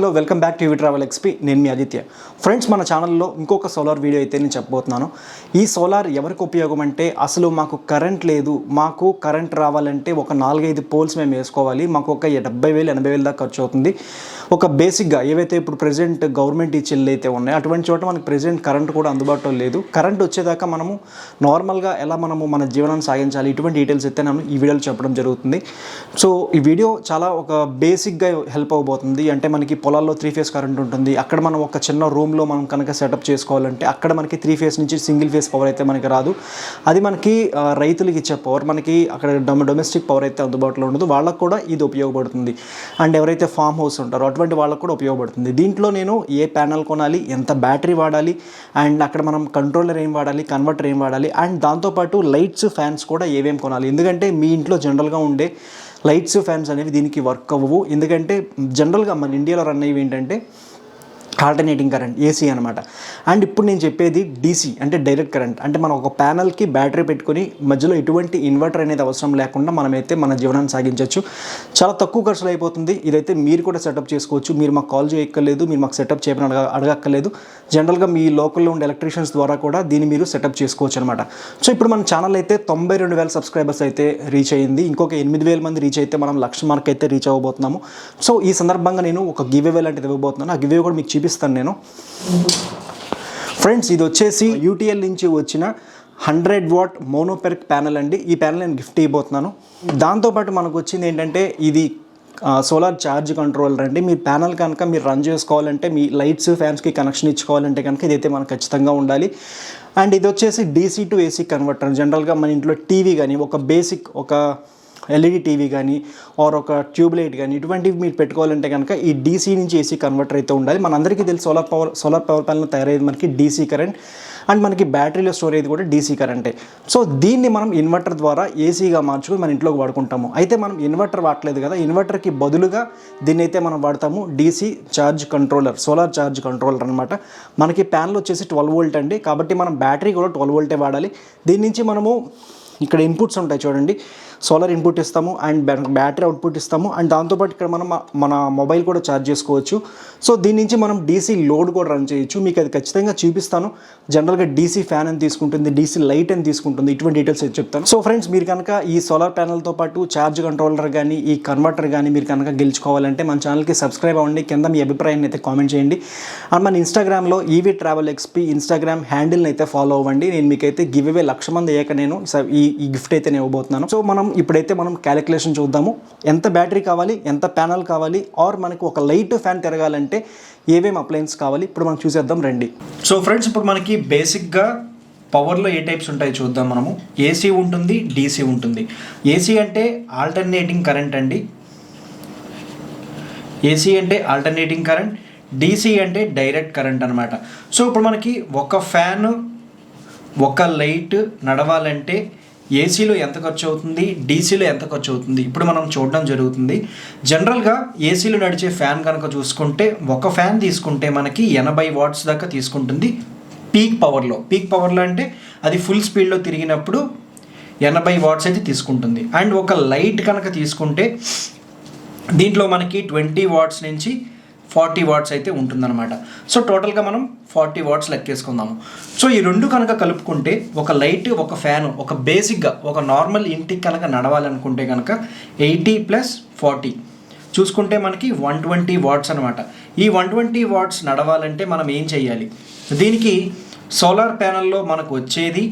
Hello welcome back to UV travel XP. నేను మీ Aditya. Friends మన ఛానల్లో ఇంకొక సోలార్ వీడియో అయితే నేను చెప్పబోతున్నాను. ఈ సోలార్ ఎవరికి ఉపయోగం అంటే అసలు మాకు కరెంట్ లేదు. మాకు కరెంట్ రావాలంటే ఒక నాలుగైదు పోల్స్ మేము వేసుకోవాలి. మాకు ఒక డెబ్బై వేలు ఎనభై వేలు దాకా ఖర్చు అవుతుంది. ఒక బేసిక్గా ఏవైతే ఇప్పుడు ప్రెజెంట్ గవర్నమెంట్ ఇచ్చిల్లు అయితే ఉన్నాయో అటువంటి చోట మనకి ప్రెజెంట్ కరెంట్ కూడా అందుబాటులో లేదు. కరెంట్ వచ్చేదాకా మనము నార్మల్గా ఎలా మనము మన జీవనాన్ని సాగించాలి ఇటువంటి డీటెయిల్స్ అయితే నేను ఈ వీడియోలో చెప్పడం జరుగుతుంది. సో ఈ వీడియో చాలా ఒక బేసిక్గా హెల్ప్ అవబోతుంది. అంటే మనకి పొలాల్లో త్రీ ఫేస్ కరెంట్ ఉంటుంది. అక్కడ మనం ఒక చిన్న రూమ్లో మనం కనుక సెటప్ చేసుకోవాలంటే అక్కడ మనకి త్రీ ఫేస్ నుంచి సింగిల్ ఫేస్ పవర్ అయితే మనకి రాదు. అది మనకి రైతులకి ఇచ్చే పవర్ మనకి అక్కడ డొమెస్టిక్ పవర్ అయితే అందుబాటులో ఉండదు. వాళ్ళకు కూడా ఇది ఉపయోగపడుతుంది. అండ్ ఎవరైతే ఫామ్ హౌస్ ఉంటారో అటువంటి వాళ్ళకు కూడా ఉపయోగపడుతుంది. దీంట్లో నేను ఏ ప్యానల్ కొనాలి ఎంత బ్యాటరీ వాడాలి అండ్ అక్కడ మనం కంట్రోలర్ ఏం వాడాలి కన్వర్టర్ ఏం వాడాలి అండ్ దాంతోపాటు లైట్స్ ఫ్యాన్స్ కూడా ఏవేం కొనాలి. ఎందుకంటే మీ ఇంట్లో జనరల్గా ఉండే లైట్స్ ఫ్యాన్స్ అనేవి దీనికి వర్క్ అవ్వవు. ఎందుకంటే జనరల్గా మన ఇండియాలో రన్ అయ్యేవి ఏంటంటే ఆల్టర్నేటింగ్ కరెంట్ ఏసీ అనమాట అండ్ ఇప్పుడు నేను చెప్పేది డీసీ అంటే డైరెక్ట్ కరెంట్. అంటే మనం ఒక ప్యానల్కి బ్యాటరీ పెట్టుకొని మధ్యలో ఎటువంటి ఇన్వర్టర్ అనేది అవసరం లేకుండా మనమైతే మన జీవనాన్ని సాగించవచ్చు చాలా తక్కువ ఖర్చులు అయిపోతుంది. ఇదైతే మీరు కూడా సెటప్ చేసుకోవచ్చు. మీరు మాకు కాల్ చేయక్కర్లేదు. మీరు మాకు సెటప్ చేయమని అడగ అడగక్కర్లేదు. జనరల్గా మీ లోకల్లో ఉండే ఎలక్ట్రీషియన్స్ ద్వారా కూడా దీన్ని మీరు సెటప్ చేసుకోవచ్చు అనమాట సో ఇప్పుడు మన ఛానల్ అయితే తొంభై రెండు వేల సబ్స్క్రైబర్స్ అయితే రీచ్ అయ్యింది. ఇంకొక ఎనిమిది వేల మంది రీచ్ అయితే మనం లక్ష మార్క్ అయితే రీచ్ అవ్వబోతున్నాము. సో ఈ సందర్భంగా నేను ఒక గివ్ అవే లాంటిది ఇవ్వబోతున్నాను. ఆ గివ్ కూడా మీకు చూపిస్తాను నేను. ఫ్రెండ్స్ ఇది వచ్చేసి యూటీఎల్ నుంచి వచ్చిన హండ్రెడ్ వాట్ మోనోపెర్క్ ప్యానల్ అండి. ఈ ప్యానల్ నేను గిఫ్ట్ ఇవ్వబోతున్నాను. దాంతోపాటు మనకు వచ్చింది ఏంటంటే ఇది సోలార్ ఛార్జ్ కంట్రోలర్ అండి. మీ ప్యానల్ కనుక మీరు రన్ చేసుకోవాలంటే మీ లైట్స్ ఫ్యాన్స్కి కనెక్షన్ ఇచ్చుకోవాలంటే కనుక ఇదైతే మనకు ఖచ్చితంగా ఉండాలి. అండ్ ఇది వచ్చేసి డీసీ టు ఏసీ కన్వర్టర్ జనరల్గా మన ఇంట్లో టీవీ కానీ ఒక బేసిక్ ఒక ఎల్ఈడి టీవీ కానీ ఆర్ ఒక ట్యూబ్ లైట్ కానీ ఇటువంటివి మీరు పెట్టుకోవాలంటే కనుక ఈ డీసీ నుంచి ఏసీ కన్వర్టర్ అయితే ఉండాలి. మనందరికీ తెలుసు solar power solar power panel తయారయ్యేది మనకి డీసీ కరెంట్ అండ్ మనకి బ్యాటరీలో స్టోర్ అయ్యేది కూడా డీసీ కరెంటే సో దీన్ని మనం ఇన్వర్టర్ ద్వారా ఏసీగా మార్చుకొని మన ఇంట్లోకి వాడుకుంటాము. అయితే మనం ఇన్వర్టర్ వాడలేదు కదా. ఇన్వర్టర్కి బదులుగా దీన్ని అయితే మనం వాడతాము DC charge controller solar charge controller అనమాట మనకి ప్యానల్ వచ్చేసి ట్వెల్వ్ వోల్ట్ అండి. కాబట్టి మనం బ్యాటరీ కూడా ట్వెల్వ్ వోల్టే వాడాలి. దీని నుంచి మనము ఇక్కడ ఇన్పుట్స్ ఉంటాయి చూడండి. సోలార్ ఇన్పుట్ ఇస్తాము అండ్ బ్యాటరీ అవుట్పుట్ ఇస్తాము అండ్ దాంతోపాటు ఇక్కడ మనం మన మొబైల్ కూడా ఛార్జ్ చేసుకోవచ్చు. సో దీని నుంచి మనం డీసీ లోడ్ కూడా రన్ చేయొచ్చు. మీకు అది ఖచ్చితంగా చూపిస్తాను. జనరల్గా డీసీ ఫ్యాన్ అని తీసుకుంటుంది డీసీ లైట్ అని తీసుకుంటుంది. ఇటువంటి డీటెయిల్స్ అయితే చెప్తాను. సో ఫ్రెండ్స్ మీరు కనుక ఈ సోలార్ ప్యానల్తో పాటు ఛార్జ్ కంట్రోలర్ కానీ ఈ కన్వర్టర్ కానీ మీరు కనుక గెలుచుకోవాలంటే మన ఛానల్కి సబ్స్క్రైబ్ అవ్వండి. కింద మీ అభిప్రాయాన్ని అయితే కామెంట్ చేయండి. అండ్ మన ఇన్స్టాగ్రామ్లో ఈవీ ట్రావెల్ ఎక్స్పీ ఇన్స్టాగ్రామ్ హ్యాండిల్ని అయితే ఫాలో అవ్వండి. నేను మీకైతే గివ్ అవే లక్ష మంది అయ్యాక నేను ఈ ఈ గిఫ్ట్ అయితే నేను ఇవ్వబోతున్నాను. సో మనం ఇప్పుడైతే మనం క్యాలిక్యులేషన్ చూద్దాము. ఎంత బ్యాటరీ కావాలి ఎంత ప్యానల్ కావాలి ఆర్ మనకు ఒక లైట్ ఫ్యాన్ తిరగాలంటే ఏమేమి అప్లయన్స్ కావాలి? ఇప్పుడు మనం చూసేద్దాం రండి. సో ఫ్రెండ్స్ ఇప్పుడు మనకి బేసిక్గా పవర్లో ఏ టైప్స్ ఉంటాయి చూద్దాం మనము. ఏసీ ఉంటుంది డీసీ ఉంటుంది. ఏసీ అంటే ఆల్టర్నేటింగ్ కరెంట్ అండి. ఏసీ అంటే ఆల్టర్నేటింగ్ కరెంట్ డీసీ అంటే డైరెక్ట్ కరెంట్ అనమాట సో ఇప్పుడు మనకి ఒక ఫ్యాన్ ఒక లైట్ నడవాలంటే ఏసీలో ఎంత ఖర్చు అవుతుంది? డీసీలో ఎంత ఖర్చు అవుతుంది? ఇప్పుడు మనం చూడడం జరుగుతుంది. జనరల్గా ఏసీలో నడిచే ఫ్యాన్ కనుక చూసుకుంటే ఒక ఫ్యాన్ తీసుకుంటే మనకి ఎనభై వాట్స్ దాకా తీసుకుంటుంది పీక్ పవర్లో. పీక్ పవర్లో అంటే అది ఫుల్ స్పీడ్లో తిరిగినప్పుడు ఎనభై వాట్స్ అయితే తీసుకుంటుంది. అండ్ ఒక లైట్ కనుక తీసుకుంటే దీంట్లో మనకి ట్వంటీ వాట్స్ నుంచి ఫార్టీ వాట్స్ అయితే ఉంటుందన్నమాట. సో టోటల్గా మనం ఫార్టీ వాట్స్ లెక్కేసుకుందాము. సో ఈ రెండు కనుక కలుపుకుంటే ఒక లైట్ ఒక ఫ్యాన్ ఒక బేసిక్గా ఒక నార్మల్ ఇంటికి కనుక నడవాలనుకుంటే కనుక ఎయిటీ ప్లస్ ఫార్టీ. చూసుకుంటే మనకి వన్ ట్వంటీ వాట్స్ అనమాట ఈ వన్ ట్వంటీ వాట్స్ నడవాలంటే మనం ఏం చేయాలి దీనికి సోలార్ ప్యానల్లో మనకు వచ్చేది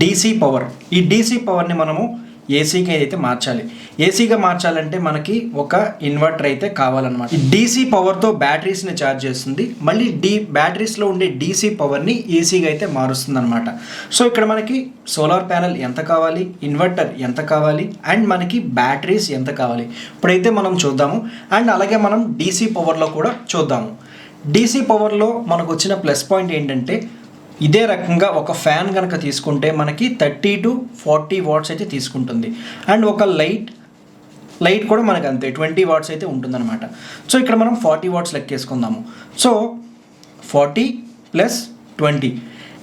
డీసీ పవర్. ఈ డీసీ పవర్ని మనము ఏసీకి అయితే మార్చాలి. ఏసీగా మార్చాలంటే మనకి ఒక ఇన్వర్టర్ అయితే కావాలన్నమాట. డీసీ పవర్తో బ్యాటరీస్ని ఛార్జ్ చేస్తుంది. మళ్ళీ డీ బ్యాటరీస్లో ఉండే డీసీ పవర్ని ఏసీగా అయితే మారుస్తుంది అనమాట సో ఇక్కడ మనకి సోలార్ ప్యానల్ ఎంత కావాలి? ఇన్వర్టర్ ఎంత కావాలి? అండ్ మనకి బ్యాటరీస్ ఎంత కావాలి? ఇప్పుడైతే మనం చూద్దాము. అండ్ అలాగే మనం డీసీ పవర్లో కూడా చూద్దాము. డీసీ పవర్లో మనకు వచ్చిన ప్లస్ పాయింట్ ఏంటంటే ఇదే రకంగా ఒక ఫ్యాన్ కనుక తీసుకుంటే మనకి థర్టీ టు ఫార్టీ వాట్స్ అయితే తీసుకుంటుంది. అండ్ ఒక లైట్ లైట్ కూడా మనకు అంతే ట్వంటీ వాట్స్ అయితే ఉంటుందన్నమాట. సో ఇక్కడ మనం forty watts లెక్కేసుకుందాము. So forty plus twenty.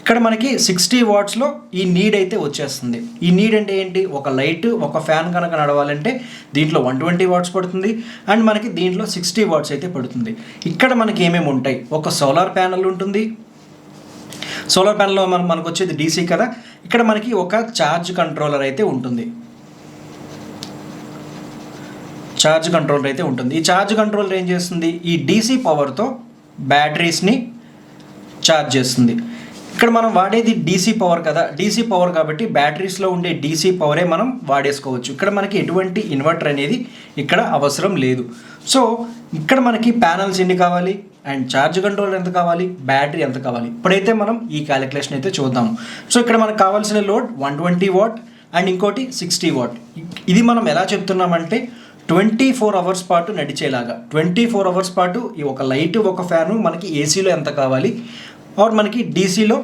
ఇక్కడ మనకి సిక్స్టీ వాట్స్లో ఈ నీడ్ అయితే వచ్చేస్తుంది. ఈ నీడ్ అంటే ఏంటి? ఒక లైట్ ఒక ఫ్యాన్ కనుక నడవాలంటే దీంట్లో వన్ ట్వంటీ వాట్స్ పడుతుంది. అండ్ మనకి దీంట్లో సిక్స్టీ వాట్స్ అయితే పడుతుంది. ఇక్కడ మనకి ఏమేమి ఉంటాయి? ఒక సోలార్ ప్యానల్ ఉంటుంది. సోలార్ ప్యానల్లో మనం మనకు వచ్చేది డీసీ కదా. ఇక్కడ మనకి ఒక ఛార్జ్ కంట్రోలర్ అయితే ఉంటుంది. ఛార్జ్ కంట్రోలర్ అయితే ఉంటుంది. ఈ ఛార్జ్ కంట్రోలర్ ఏం చేస్తుంది? ఈ డీసీ పవర్తో బ్యాటరీస్ని ఛార్జ్ చేస్తుంది. ఇక్కడ మనం వాడేది డీసీ పవర్ కదా. డీసీ పవర్ కాబట్టి బ్యాటరీస్లో ఉండే డీసీ పవరే మనం వాడేసుకోవచ్చు. ఇక్కడ మనకి ఎటువంటి ఇన్వర్టర్ అనేది ఇక్కడ అవసరం లేదు. సో ఇక్కడ మనకి ప్యానల్స్ ఎన్ని కావాలి? అండ్ ఛార్జ్ కంట్రోల్ ఎంత కావాలి? బ్యాటరీ ఎంత కావాలి? ఇప్పుడైతే మనం ఈ క్యాలిక్యులేషన్ అయితే చూద్దాం. సో ఇక్కడ మనకు కావాల్సిన load one twenty watt and ఇంకోటి సిక్స్టీ వాట్. ఇది మనం ఎలా చెప్తున్నామంటే ట్వంటీ ఫోర్ అవర్స్ పాటు నడిచేలాగా. ట్వంటీ ఫోర్ అవర్స్ పాటు ఈ ఒక లైట్ ఒక ఫ్యాను మనకి ఏసీలో ఎంత కావాలి? ఆర్ మనకి డీసీలో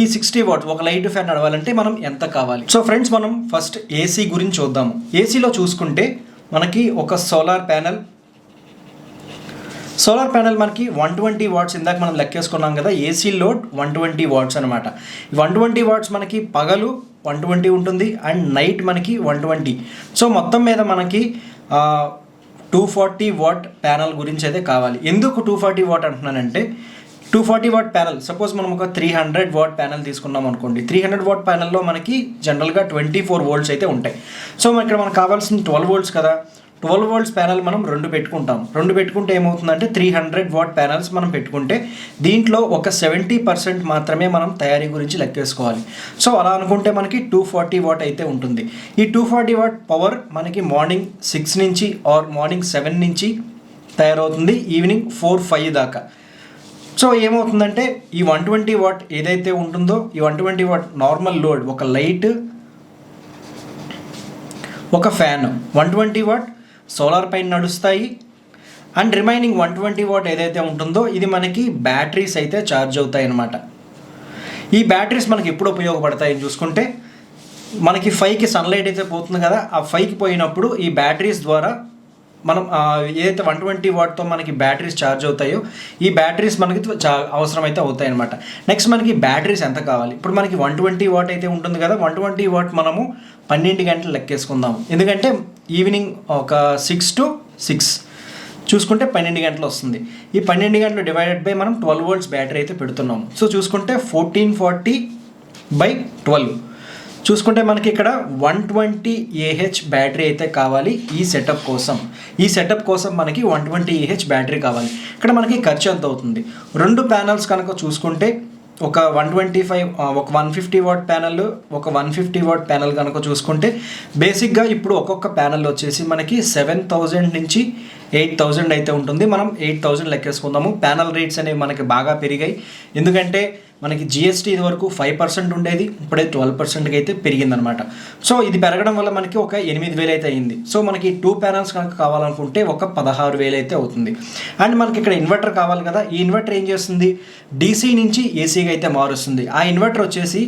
ఈ సిక్స్టీ వాట్ ఒక లైట్ ఫ్యాన్ నడవాలంటే మనం ఎంత కావాలి? సో ఫ్రెండ్స్ మనం ఫస్ట్ ఏసీ గురించి చూద్దాము ఏసీలో చూసుకుంటే మనకి ఒక సోలార్ ప్యానల్ సోలార్ ప్యానెల్ మనకి వన్ ట్వంటీ వాట్స్ ఇందాక మనం లెక్కేసుకున్నాం కదా AC load one twenty watts అనమాట వన్ ట్వంటీ వాట్స్ మనకి పగలు వన్ ట్వంటీ ఉంటుంది అండ్ నైట్ మనకి వన్ ట్వంటీ. సో మొత్తం మీద మనకి టూ ఫార్టీ వాట్ ప్యానల్ గురించి అయితే కావాలి. ఎందుకు టూ ఫార్టీ వాట్ అంటున్నానంటే two forty watt panel suppose మనం ఒక త్రీ హండ్రెడ్ వాట్ ప్యానల్ తీసుకున్నాం అనుకోండి త్రీ హండ్రెడ్ వాట్ ప్యానల్లో మనకి జనరల్గా ట్వంటీ ఫోర్ వోల్ట్స్ అయితే ఉంటాయి. సో మన ఇక్కడ మనకు కావాల్సిన ట్వెల్వ్ వోల్ట్స్ కదా ట్వెల్వ్ వోల్ట్స్ ప్యానల్ మనం రెండు పెట్టుకుంటాం. రెండు పెట్టుకుంటే ఏమవుతుందంటే త్రీ హండ్రెడ్ వాట్ ప్యానల్స్ మనం పెట్టుకుంటే దీంట్లో ఒక సెవెంటీ పర్సెంట్ మాత్రమే మనం తయారీ గురించి లెక్కేసుకోవాలి సో అలా అనుకుంటే మనకి టూ ఫార్టీ వాట్ అయితే ఉంటుంది. ఈ టూ ఫార్టీ వాట్ పవర్ మనకి మార్నింగ్ సిక్స్ నుంచి ఆర్ మార్నింగ్ సెవెన్ నుంచి తయారవుతుంది ఈవినింగ్ ఫోర్ ఫైవ్ దాకా. సో ఏమవుతుందంటే ఈ వన్ ట్వంటీ వాట్ ఏదైతే ఉంటుందో ఈ one twenty watt normal load ఒక లైట్ ఒక fan one twenty watt solar పైన నడుస్తాయి. And remaining one twenty watt ఏదైతే ఉంటుందో ఇది మనకి బ్యాటరీస్ అయితే ఛార్జ్ అవుతాయి అన్నమాట. ఈ బ్యాటరీస్ మనకి ఎప్పుడు ఉపయోగపడతాయని చూసుకుంటే మనకి ఫైవ్కి సన్లైట్ అయితే పోతుంది కదా ఆ ఫైవ్కి పోయినప్పుడు ఈ బ్యాటరీస్ ద్వారా మనం ఏదైతే వన్ ట్వంటీ వాట్తో మనకి బ్యాటరీస్ ఛార్జ్ అవుతాయో ఈ బ్యాటరీస్ మనకి చా అవసరం అయితే అవుతాయి అనమాట నెక్స్ట్ మనకి బ్యాటరీస్ ఎంత కావాలి? ఇప్పుడు మనకి వన్ ట్వంటీ వాట్ అయితే ఉంటుంది కదా వన్ ట్వంటీ వాట్ మనము పన్నెండు గంటలు లెక్కేసుకుందాం ఎందుకంటే ఈవినింగ్ ఒక సిక్స్ టు సిక్స్. చూసుకుంటే పన్నెండు గంటలు వస్తుంది. ఈ పన్నెండు గంటలు డివైడెడ్ బై మనం ట్వెల్వ్ వోల్ట్స్ బ్యాటరీ అయితే పెడుతున్నాం సో చూసుకుంటే ఫోర్టీన్ ఫార్టీ బై ట్వెల్వ్. చూసుకుంటే మనకి ఇక్కడ వన్ ట్వంటీ ఏహెచ్ బ్యాటరీ అయితే కావాలి ఈ సెటప్ కోసం. ఈ సెటప్ కోసం మనకి వన్ ట్వంటీ ఏహెచ్ బ్యాటరీ కావాలి. ఇక్కడ మనకి ఖర్చు ఎంత అవుతుంది? రెండు ప్యానల్స్ కనుక చూసుకుంటే ఒక వన్ ట్వంటీ ఫైవ్ ఒక వన్ ఫిఫ్టీ వాట్ ప్యానల్ ఒక వన్ ఫిఫ్టీ వాట్ ప్యానల్ కనుక చూసుకుంటే బేసిక్గా ఇప్పుడు ఒక్కొక్క ప్యానల్ వచ్చేసి మనకి సెవెన్ థౌజండ్ నుంచి ఎయిట్ థౌజండ్ అయితే ఉంటుంది. మనం ఎయిట్ థౌజండ్ లెక్కేసుకుందాము. ప్యానల్ రేట్స్ అనేవి మనకి బాగా పెరిగాయి. ఎందుకంటే మనకి జిఎస్టీ ఇది వరకు ఫైవ్ పర్సెంట్ ఉండేది ఇప్పుడే ట్వెల్వ్ పర్సెంట్కి అయితే పెరిగిందనమాట. సో ఇది పెరగడం వల్ల మనకి ఒక ఎనిమిది వేలు అయితే అయింది. సో మనకి టూ ప్యానల్స్ కనుక కావాలనుకుంటే ఒక పదహారు వేలు అయితే అవుతుంది. అండ్ మనకి ఇక్కడ ఇన్వర్టర్ కావాలి కదా ఈ ఇన్వర్టర్ ఏం చేస్తుంది? డీసీ నుంచి ఏసీగా అయితే మారుస్తుంది. ఆ ఇన్వర్టర్ వచ్చేసి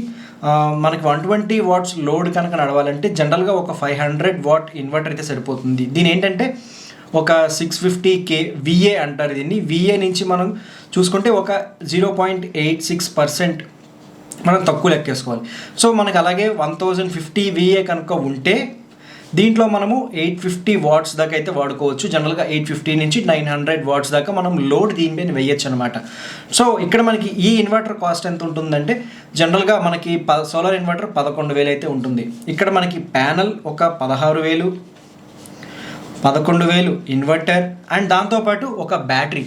మనకి వన్ ట్వంటీ వాట్స్ లోడ్ కనుక నడవాలంటే జనరల్గా ఒక ఫైవ్ హండ్రెడ్ వాట్ ఇన్వర్టర్ అయితే సరిపోతుంది. దీని ఏంటంటే ఒక సిక్స్ ఫిఫ్టీ కే విఏ అంటారు దీన్ని. విఏ నుంచి మనం చూసుకుంటే ఒక zero point eight six percent మనం తక్కువ లెక్కేసుకోవాలి. సో మనకు అలాగే వన్ థౌజండ్ ఫిఫ్టీ విఏ కనుక ఉంటే దీంట్లో మనము ఎయిట్ ఫిఫ్టీ వాట్స్ దాకా అయితే వాడుకోవచ్చు. జనరల్గా ఎయిట్ ఫిఫ్టీ నుంచి నైన్ హండ్రెడ్ వాట్స్ దాకా మనం లోడ్ దీనిపైన వేయచ్చు అనమాట సో ఇక్కడ మనకి ఈ ఇన్వర్టర్ కాస్ట్ ఎంత ఉంటుందంటే జనరల్గా మనకి ప సోలార్ ఇన్వర్టర్ పదకొండు వేలు అయితే ఉంటుంది. ఇక్కడ మనకి ప్యానల్ ఒక పదహారు వేలు పదకొండు వేలు ఇన్వర్టర్ అండ్ దాంతోపాటు ఒక బ్యాటరీ.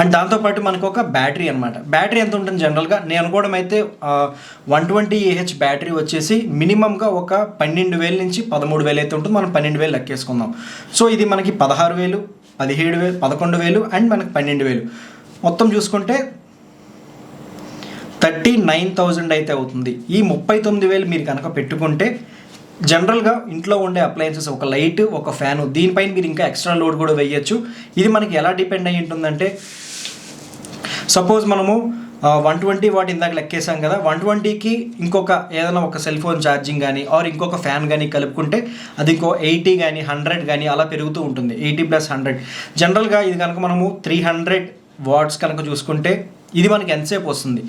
అండ్ దాంతోపాటు మనకు ఒక బ్యాటరీ అనమాట బ్యాటరీ ఎంత ఉంటుంది జనరల్గా? నేను అనుకోవడం అయితే వన్ ట్వంటీ ఏహెచ్ బ్యాటరీ వచ్చేసి మినిమంగా ఒక పన్నెండు వేల నుంచి పదమూడు వేలు అయితే ఉంటుంది. మనం పన్నెండు వేలు లెక్కేసుకుందాం. సో ఇది మనకి పదహారు వేలు పదిహేడు వేలు పదకొండు వేలు అండ్ మనకి పన్నెండు వేలు. మొత్తం చూసుకుంటే థర్టీ నైన్ థౌజండ్ అయితే అవుతుంది. ఈ ముప్పై తొమ్మిది వేలు మీరు కనుక పెట్టుకుంటే జనరల్గా ఇంట్లో ఉండే అప్లయన్సెస్ ఒక లైట్ ఒక ఫ్యాను దీనిపైన మీరు ఇంకా ఎక్స్ట్రా లోడ్ కూడా వేయచ్చు. ఇది మనకి ఎలా డిపెండ్ అయి ఉంటుందంటే సపోజ్ మనము వన్ ట్వంటీ వాట్ ఇందాక లెక్కేసాం కదా వన్ ట్వంటీకి ఇంకొక ఏదైనా ఒక సెల్ ఫోన్ ఛార్జింగ్ కానీ ఆర్ ఇంకొక ఫ్యాన్ కానీ కలుపుకుంటే అది ఇంకో ఎయిటీ కానీ హండ్రెడ్ కానీ అలా పెరుగుతూ ఉంటుంది. ఎయిటీ ప్లస్ హండ్రెడ్ జనరల్గా ఇది కనుక మనము త్రీ హండ్రెడ్ వాట్స్ కనుక చూసుకుంటే ఇది మనకి ఎంతసేపు వస్తుంది?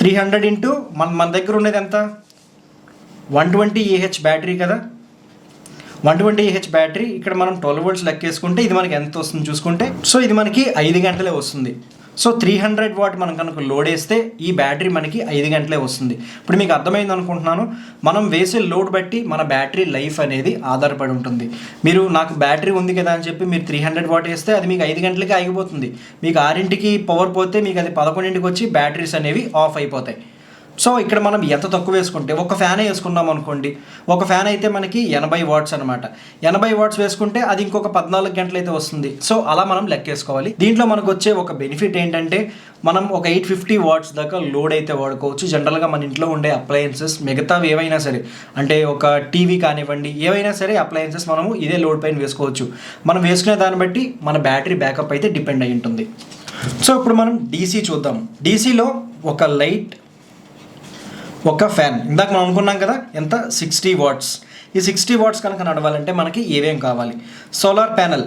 త్రీ హండ్రెడ్ ఇంటూ మన మన దగ్గర ఉండేది ఎంత? వన్ ట్వంటీ ఏహెచ్ బ్యాటరీ కదా? వన్ ట్వంటీ ఏహెచ్ బ్యాటరీ ఇక్కడ మనం ట్వెల్వ్ వోల్ట్స్ లెక్కేసుకుంటే ఇది మనకి ఎంత వస్తుంది చూసుకుంటే? సో ఇది మనకి ఐదు గంటలే వస్తుంది. సో త్రీ హండ్రెడ్ వాట్ మనం కనుక లోడ్ వేస్తే ఈ బ్యాటరీ మనకి ఐదు గంటలే వస్తుంది. ఇప్పుడు మీకు అర్థమైంది అనుకుంటున్నాను. మనం వేసే లోడ్ బట్టి మన బ్యాటరీ లైఫ్ అనేది ఆధారపడి ఉంటుంది. మీరు నాకు బ్యాటరీ ఉంది కదా అని చెప్పి మీరు త్రీ హండ్రెడ్ వాట్ వేస్తే అది మీకు ఐదు గంటలకి ఆగిపోతుంది. మీకు ఆరింటికి పవర్ పోతే మీకు అది పదకొండింటికి వచ్చి బ్యాటరీస్ అనేవి ఆఫ్ అయిపోతాయి. సో ఇక్కడ మనం ఎంత తక్కువ వేసుకుంటే ఒక ఫ్యాన్ వేసుకున్నాం అనుకోండి ఒక ఫ్యాన్ అయితే మనకి ఎనభై వాట్స్ అనమాట ఎనభై వాట్స్ వేసుకుంటే అది ఇంకొక పద్నాలుగు గంటలు అయితే వస్తుంది. సో అలా మనం లెక్కేసుకోవాలి. దీంట్లో మనకు వచ్చే ఒక బెనిఫిట్ ఏంటంటే మనం ఒక ఎయిట్ ఫిఫ్టీ వాట్స్ దాకా లోడ్ అయితే వాడుకోవచ్చు. జనరల్గా మన ఇంట్లో ఉండే అప్లయన్సెస్ మిగతావి ఏవైనా సరే అంటే ఒక టీవీ కానివ్వండి ఏవైనా సరే అప్లయన్సెస్ మనము ఇదే లోడ్ పైన వేసుకోవచ్చు. మనం వేసుకునే దాన్ని బట్టి మన బ్యాటరీ బ్యాకప్ అయితే డిపెండ్ అయి ఉంటుంది. సో ఇప్పుడు మనం డీసీ చూద్దాం. డీసీలో ఒక లైట్ ఒక ఫ్యాన్ ఇందాక మనం అనుకున్నాం కదా ఎంత? సిక్స్టీ వాట్స్ ఈ సిక్స్టీ వాట్స్ కనుక నడవాలంటే మనకి ఏవేం కావాలి? సోలార్ ప్యానల్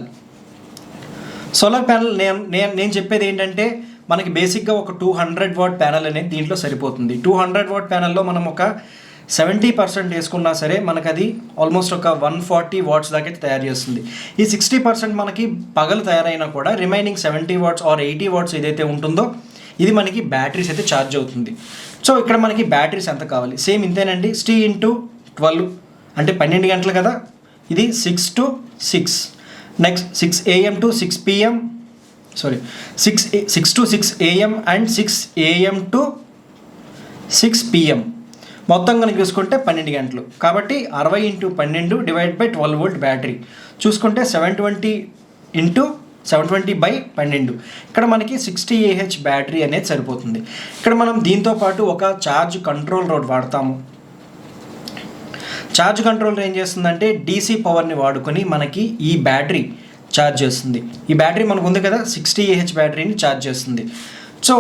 సోలార్ ప్యానల్ నేను నేను నేను చెప్పేది ఏంటంటే మనకి బేసిక్గా ఒక టూ హండ్రెడ్ వాట్ ప్యానల్ అనేది దీంట్లో సరిపోతుంది. టూ హండ్రెడ్ వాట్ ప్యానల్లో మనం ఒక సెవెంటీ పర్సెంట్ వేసుకున్నా సరే మనకు అది ఆల్మోస్ట్ ఒక వన్ ఫార్టీ వాట్స్ దాకా అయితే తయారు చేస్తుంది. ఈ సిక్స్టీ పర్సెంట్ మనకి పగలు తయారైనా కూడా remaining seventy watts or eighty watts ఏదైతే ఉంటుందో ఇది మనకి బ్యాటరీస్ అయితే ఛార్జ్ అవుతుంది. సో ఇక్కడ మనకి బ్యాటరీస్ ఎంత కావాలి? సేమ్ ఇంతేనండి. స్టీ ఇంటూ ట్వెల్వ్ అంటే పన్నెండు గంటలు కదా? ఇది six to six. Next six AM to six PM. Sorry six six to six AM and six AM to six PM. మొత్తం కనుక చూసుకుంటే పన్నెండు గంటలు. కాబట్టి అరవై ఇంటూ పన్నెండు divide by twelve volt battery. చూసుకుంటే seven twenty into seven twenty by పన్నెండు. ఇక్కడ మనకి సిక్స్టీ ఏహెచ్ బ్యాటరీ అనేది సరిపోతుంది. ఇక్కడ మనం దీంతో పాటు ఒక ఛార్జ్ కంట్రోల్ రోడ్ వాడతాము. ఛార్జ్ కంట్రోల్ ఏం చేస్తుందంటే డీసీ పవర్ని వాడుకొని మనకి ఈ బ్యాటరీ ఛార్జ్ చేస్తుంది. ఈ బ్యాటరీ మనకు ఉంది కదా సిక్స్టీ ఏహెచ్ బ్యాటరీని ఛార్జ్ చేస్తుంది. సో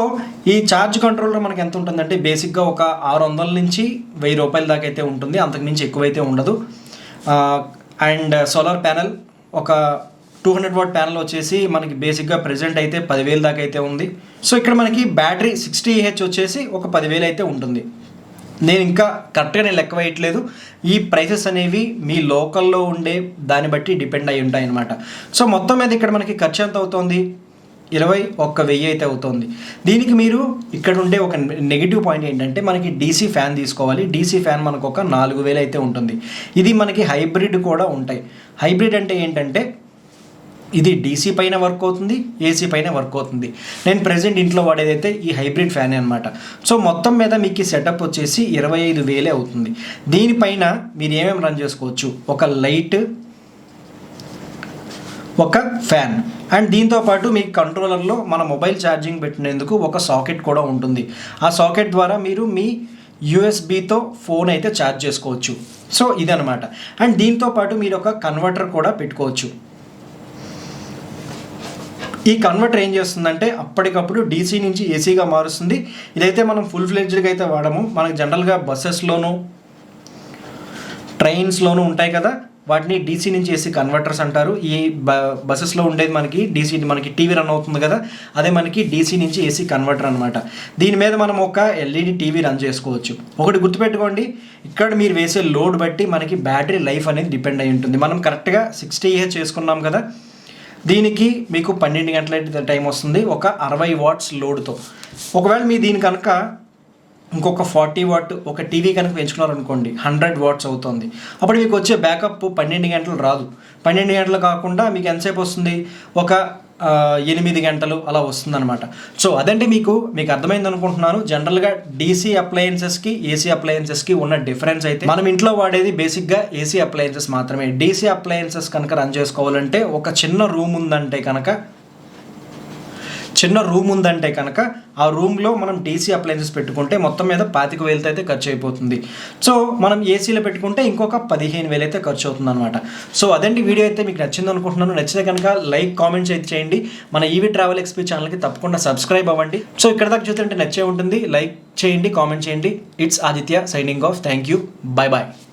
ఈ ఛార్జ్ కంట్రోలర్ మనకి ఎంత ఉంటుందంటే బేసిక్గా ఒక ఆరు వందల నుంచి వెయ్యి రూపాయల దాకా అయితే ఉంటుంది. అంతకుమించి ఎక్కువైతే ఉండదు. అండ్ సోలార్ ప్యానెల్ ఒక టూ హండ్రెడ్ వాట్ ప్యానల్ వచ్చేసి మనకి బేసిక్గా ప్రెజెంట్ అయితే పదివేలు దాకా అయితే ఉంది. సో ఇక్కడ మనకి బ్యాటరీ సిక్స్టీ హెచ్ వచ్చేసి ఒక పదివేలు అయితే ఉంటుంది. నేను ఇంకా కరెక్ట్గా నేను లెక్క వేయట్లేదు. ఈ ప్రైసెస్ అనేవి మీ లోకల్లో ఉండే దాన్ని బట్టి డిపెండ్ అయి ఉంటాయి అనమాట సో మొత్తం మీద ఇక్కడ మనకి ఖర్చు ఎంత అవుతుంది? ఇరవై ఒక్క వెయ్యి అయితే అవుతుంది. దీనికి మీరు ఇక్కడ ఉండే ఒక నెగిటివ్ పాయింట్ ఏంటంటే మనకి డీసీ ఫ్యాన్ తీసుకోవాలి. డీసీ ఫ్యాన్ మనకు ఒక నాలుగు వేలు అయితే ఉంటుంది. ఇది మనకి హైబ్రిడ్ కూడా ఉంటాయి. హైబ్రిడ్ అంటే ఏంటంటే ఇది డీసీ పైన వర్క్ అవుతుంది ఏసీ పైన వర్క్ అవుతుంది. నేను ప్రజెంట్ ఇంట్లో వాడేదైతే ఈ హైబ్రిడ్ ఫ్యాన్ అనమాట సో మొత్తం మీద మీకు ఈ సెటప్ వచ్చేసి ఇరవై ఐదు వేలే అవుతుంది. దీనిపైన మీరు ఏమేమి రన్ చేసుకోవచ్చు? ఒక లైట్ ఒక ఫ్యాన్ అండ్ దీంతో పాటు మీ కంట్రోలర్లో మన మొబైల్ ఛార్జింగ్ పెట్టినందుకు ఒక సాకెట్ కూడా ఉంటుంది. ఆ సాకెట్ ద్వారా మీరు మీ యూఎస్బితో ఫోన్ అయితే ఛార్జ్ చేసుకోవచ్చు. సో ఇదనమాట అండ్ దీంతో పాటు మీరు ఒక కన్వర్టర్ కూడా పెట్టుకోవచ్చు. ఈ కన్వర్టర్ ఏం చేస్తుందంటే అప్పటికప్పుడు డీసీ నుంచి ఏసీగా మారుస్తుంది. ఇదైతే మనం ఫుల్ ఫ్లెడ్జ్డ్గా అయితే వాడము. మనకి జనరల్గా బస్సెస్లోనూ ట్రైన్స్లోనూ ఉంటాయి కదా. వాటిని డీసీ నుంచి ఏసీ కన్వర్టర్స్ అంటారు. ఈ బ బస్సెస్లో ఉండేది మనకి డీసీ మనకి టీవీ రన్ అవుతుంది కదా. అదే మనకి డీసీ నుంచి ఏసీ కన్వర్టర్ అనమాట దీని మీద మనం ఒక ఎల్ఈడి టీవీ రన్ చేసుకోవచ్చు. ఒకటి గుర్తుపెట్టుకోండి. ఇక్కడ మీరు వేసే లోడ్ బట్టి మనకి బ్యాటరీ లైఫ్ అనేది డిపెండ్ అయి ఉంటుంది. మనం కరెక్ట్గా సిక్స్టీ ఏహెచ్ చేసుకున్నాం కదా. దీనికి మీకు పన్నెండు గంటల టైం వస్తుంది ఒక అరవై వాట్స్ లోడ్తో. ఒకవేళ మీ దీని కనుక ఇంకొక ఫార్టీ వాట్ ఒక టీవీ కనుక పెంచుకున్నారనుకోండి హండ్రెడ్ వాట్స్ అవుతుంది. అప్పుడు మీకు వచ్చే బ్యాకప్ పన్నెండు గంటలు రాదు. పన్నెండు గంటలు కాకుండా మీకు ఎంతసేపు వస్తుంది? ఒక ఎనిమిది గంటలు అలా వస్తుందన్నమాట. సో అదంటే మీకు మీకు అర్థమైంది అనుకుంటున్నాను. జనరల్గా డీసీ అప్లయన్సెస్కి ఏసీ అప్లయన్సెస్కి ఉన్న డిఫరెన్స్ అయితే మనం ఇంట్లో వాడేది బేసిక్గా ఏసీ అప్లయన్సెస్ మాత్రమే. డీసీ అప్లయన్సెస్ కనుక రన్ చేసుకోవాలంటే ఒక చిన్న రూమ్ ఉందంటే కనుక చిన్న రూమ్ ఉందంటే కనుక ఆ రూమ్లో మనం డీసీ అప్లయన్సెస్ పెట్టుకుంటే మొత్తం మీద పాతిక వేలతో అయితే ఖర్చు అయిపోతుంది. సో మనం ఏసీలో పెట్టుకుంటే ఇంకొక పదిహేను వేలు అయితే ఖర్చు అవుతుంది అనమాట సో అదండి వీడియో అయితే మీకు నచ్చింది అనుకుంటున్నాను. నచ్చితే కనుక లైక్ కామెంట్స్ అయితే చేయండి. మన ఈవీ ట్రావెల్ ఎక్స్పీ ఛానల్కి తప్పకుండా సబ్స్క్రైబ్ అవ్వండి. సో ఇక్కడ దాకా చూస్తుంటే నచ్చే ఉంటుంది. లైక్ చేయండి కామెంట్ చేయండి. It's Aditya signing off thank you bye bye